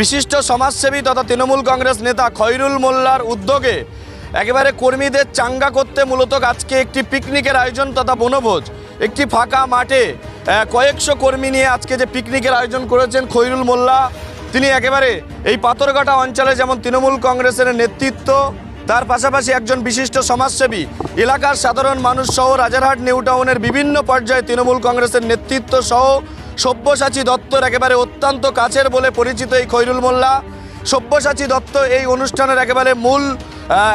বিশিষ্ট সমাজসেবী তথা তৃণমূল কংগ্রেস নেতা খৈরুল মোল্লার উদ্যোগে একেবারে কর্মীদের চাঙ্গা করতে মূলত আজকে একটি পিকনিকের আয়োজন তথা বনভোজ। একটি ফাঁকা মাঠে কয়েকশো কর্মী নিয়ে আজকে যে পিকনিকের আয়োজন করেছেন খৈরুল মোল্লা, তিনি একেবারে এই পাথরঘাটা অঞ্চলে যেমন তৃণমূল কংগ্রেসের নেতৃত্ব, তার পাশাপাশি একজন বিশিষ্ট সমাজসেবী, এলাকার সাধারণ মানুষ সহ রাজারহাট, নিউ টাউনের বিভিন্ন পর্যায়ে তৃণমূল কংগ্রেসের নেতৃত্ব সহ সব্যসাচী দত্তর একেবারে অত্যন্ত কাছের বলে পরিচিত এই খৈরুল মোল্লা। সব্যসাচী দত্ত এই অনুষ্ঠানের একেবারে মূল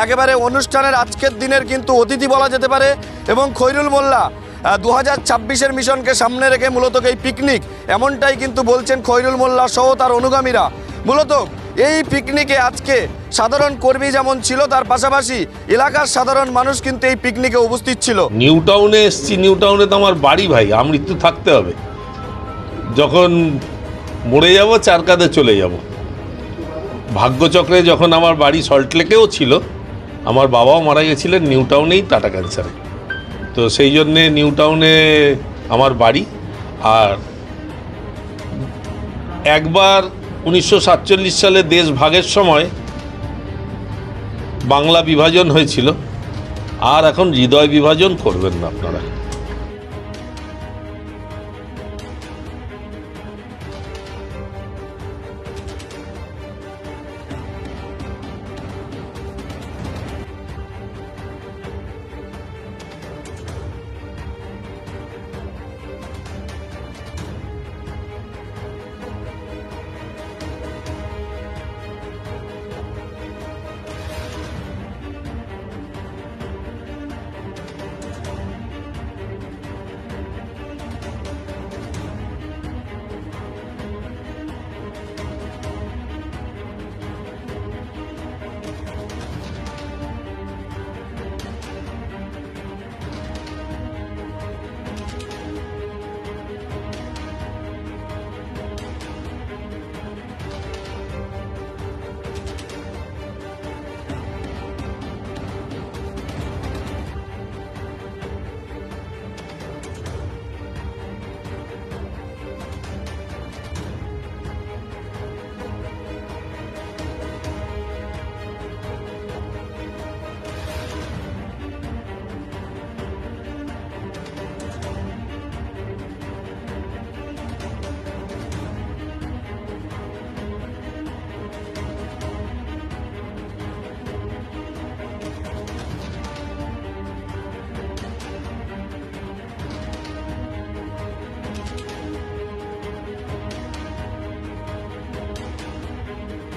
একেবারে অনুষ্ঠানের আজকের দিনের কিন্তু অতিথি বলা যেতে পারে এবং খৈরুল মোল্লা দু হাজার ছাব্বিশের মিশনকে সামনে রেখে মূলত এই পিকনিক, এমনটাই কিন্তু বলছেন খৈরুল মোল্লা সহ তার অনুগামীরা। মূলত এই পিকনিকে আজকে সাধারণ কর্মী যেমন ছিল, তার পাশাপাশি এলাকার সাধারণ মানুষ কিন্তু এই পিকনিকে উপস্থিত ছিল। নিউ টাউনে এসছি, নিউ টাউনে তো আমার বাড়ি ভাই আমৃত্যু থাকতে হবে। যখন মরে যাব, চার কাঁধে চলে যাব। ভাগ্যচক্রে যখন আমার বাড়ি সল্টলেকেও ছিল, আমার বাবাও মারা গেছিলেন নিউ টাউনেই টাটা ক্যান্সারে। তো সেই জন্যে নিউ টাউনে আমার বাড়ি, আর একবার উনিশশো সাতচল্লিশ সালে দেশ ভাগের সময় বাংলা বিভাজন হয়েছিল, আর এখন হৃদয় বিভাজন করবেন না আপনারা।